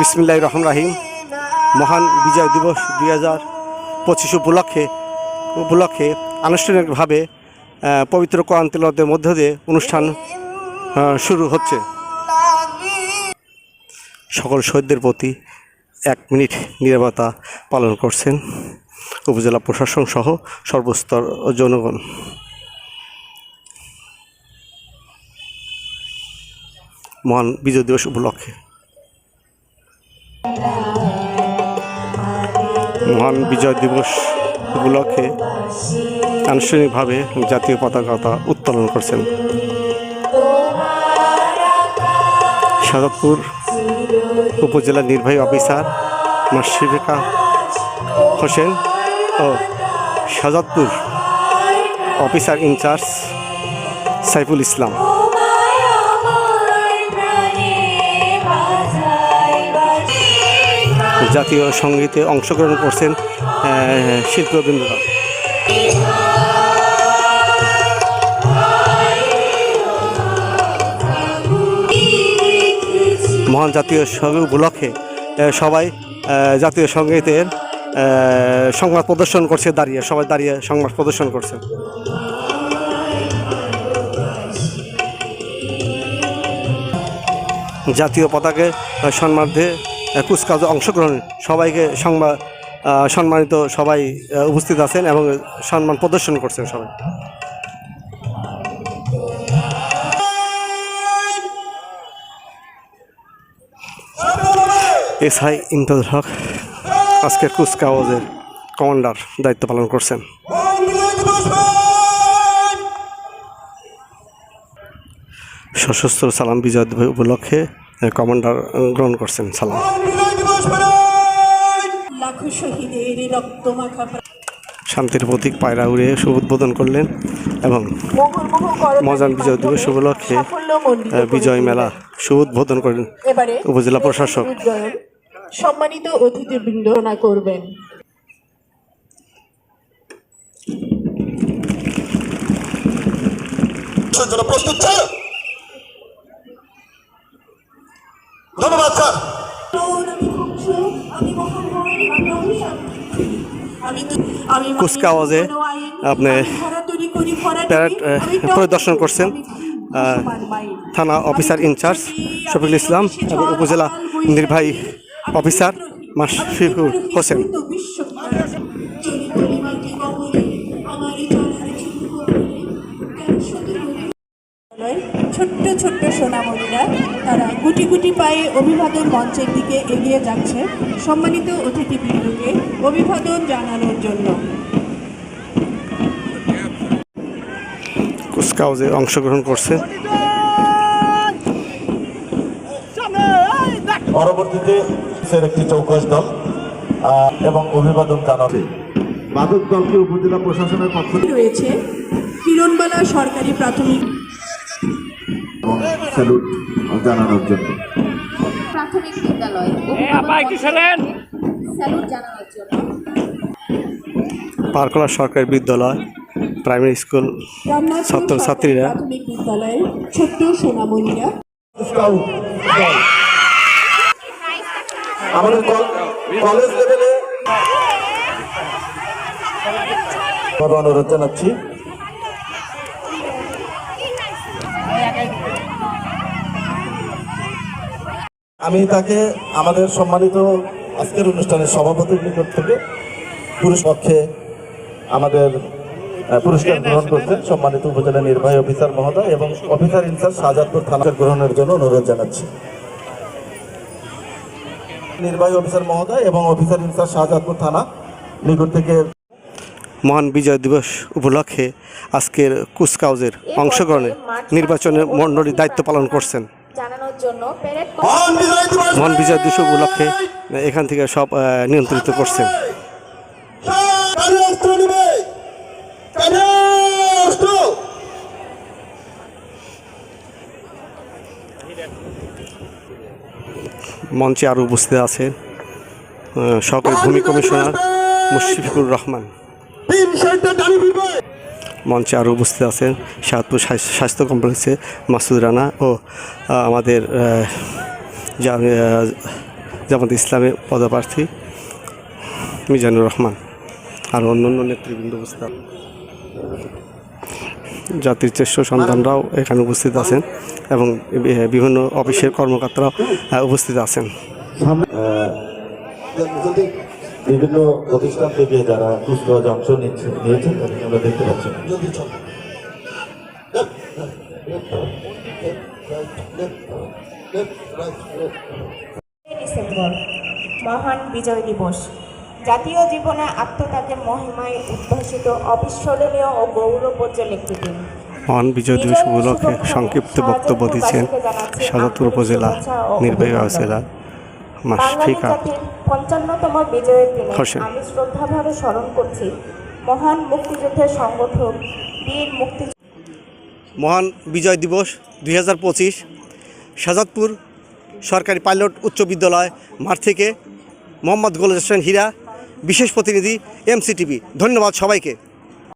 বিসমিল্লাহ রহমান রাহিম। মহান বিজয় দিবস দুই হাজার পঁচিশ উপলক্ষে উপলক্ষে আনুষ্ঠানিকভাবে পবিত্র কোরআন মধ্য দিয়ে অনুষ্ঠান শুরু হচ্ছে। সকল শহীদদের প্রতি এক মিনিট নিরাপত্তা পালন করছেন উপজেলা প্রশাসন সহ সর্বস্তর জনগণ। মহান বিজয় দিবস উপলক্ষে মহান বিজয় দিবস উপলক্ষে আনুষ্ঠানিকভাবে জাতীয় পতাকা উত্তোলন করছেন। সাদাতপুর উপজেলা নির্বাহী officer মাসিফিকা Hossain O Sajadpur officer in charge Saiful Islam. জাতীয় সঙ্গীতে অংশগ্রহণ করছেন শিল্পীবৃন্দরা। মহান জাতীয় সংগীত উপলক্ষে সবাই জাতীয় সঙ্গীতের সংবাদ প্রদর্শন করছে দাঁড়িয়ে, সবাই দাঁড়িয়ে সংবাদ প্রদর্শন করছে। জাতীয় পতাকে সম্মানার্থে আহ, কুচকাওয়াজে অংশগ্রহণ। সবাইকে সংবাদ সম্মানিত সবাই উপস্থিত আছেন এবং সম্মান প্রদর্শন করছেন সবাই। এস আই ইমতাজ হক আজকের কুচকাওয়াজের কমান্ডার দায়িত্ব পালন করছেন। সশস্ত্র সালাম বিজয় উপলক্ষে কমান্ডার গ্রহণ করছেন সালাম। লাখো শহীদের রক্ত মাখা শান্তির প্রতীক পায়রা উড়ে শুভ উদ্বোধন করলেন এবং মজান বিজয় দিবস উপলক্ষে বিজয় মেলা শুভ উদ্বোধন করেন উপজেলা প্রশাসক। সম্মানিত অতিথিবৃন্দ করবেন। প্রস্তুত স্যার ধন্যবাদ স্যার। কুচকাওয়াজে আপনি প্যারেড, পরিদর্শন করছেন, থানা অফিসার ইনচার্জ শফিকুল ইসলাম এবং উপজেলা নির্বাহী অফিসার মাশফিকুর হোসেন। ছোট্ট ছোট্ট সোনামণিরা তারা গুটি গুটি পায়ে অভিবাদন মঞ্চের দিকে এগিয়ে যাচ্ছে সম্মানিত অতিথিবৃন্দকে অভিবাদন জানানোর জন্য। কুচকাওয়াজে অংশগ্রহণ করছে। পরবর্তীতে একটি চৌকস দল আহ, এবং অভিবাদন জানাবে। বাদক দলকে উপজেলা প্রশাসনের পক্ষ থেকে রয়েছে কিরণবালা সরকারি প্রাথমিক স্যালুট জানানোর জন্য প্রাথমিক বিদ্যালয় স্যালুট জানানোর জন্য পারকলা সরকারি বিদ্যালয় প্রাইমারি স্কুল সরকারি প্রাথমিক বিদ্যালয়ের ছোট্ট সোনামণিরা আমাদের কলেজ লেভেলে অনুরোধ জানাচ্ছি আমি তাকে আমাদের সম্মানিত আজকের অনুষ্ঠানের সভাপতির নিকট থেকে পুরুষ পক্ষে আমাদের পুরস্কার গ্রহণ করছেন সম্মানিত উপজেলা নির্বাহী অফিসার মহোদয় এবং অফিসার ইনচার্জ শাহজাদপুর থানা গ্রহণের জন্য অনুরোধ জানাচ্ছি। নির্বাহী অফিসার মহোদয় এবং অফিসার ইনচার্জ শাহজাদপুর থানা নিকট থেকে মহান বিজয় দিবস উপলক্ষে আজকের কুচকাওয়াজের অংশগ্রহণে নির্বাচনের মণ্ডলীর দায়িত্ব পালন করছেন। জন্য প্যারেড মহান বিজয় দিবস উপলক্ষে এখান থেকে সব নিয়ন্ত্রিত করছেন মঞ্চে আরও উপস্থিত আছেন সহকারী ভূমি কমিশনার মুশফিকুর রহমান। মঞ্চে আরও উপস্থিত আছেন সাহাদপুর স্বাস্থ্য- কমপ্লেক্সে মাসুদ রানা ও আমাদের জামাত ইসলামের পদপ্রার্থী মিজানুর রহমান আর অন্যান্য নেতৃবৃন্দ উপস্থিত জাতির শ্রেষ্ঠ সন্তানরাও এখানে উপস্থিত আছেন এবং বিভিন্ন অফিসের কর্মকর্তারাও উপস্থিত আছেন। বিভিন্ন প্রতিষ্ঠান থেকে যারা কুচকাওয়াজ অংশ নিচ্ছে নিয়েছেন তাদেরকে আমরা দেখতে পাচ্ছি। ডিসেম্বর মহান বিজয় দিবস। জাতীয় জীবনে আত্মত্যাগের মহিমায় উদ্ভাসিত অবিস্মরণীয় ও গৌরবোজ্জ্বল একটি দিন মহান বিজয় দিবস উপলক্ষে সংক্ষিপ্ত বক্তব্য দিচ্ছেন সাজাদপুর উপজেলা নির্বাহী উপজেলা জাতির পঞ্চান্নতম বিজয়ের দিনে আমি শ্রদ্ধাভরে স্মরণ করছি মহান মুক্তিযুদ্ধের সংগঠক বীর মুক্তি মহান বিজয় দিবস দুই হাজার পঁচিশ শাজাদপুর সরকারি পাইলট উচ্চ বিদ্যালয় মাঠ থেকে মোহাম্মদ গোলাজ হোসেন হীরা বিশেষ প্রতিনিধি এমসিটিভি ধন্যবাদ সবাইকে।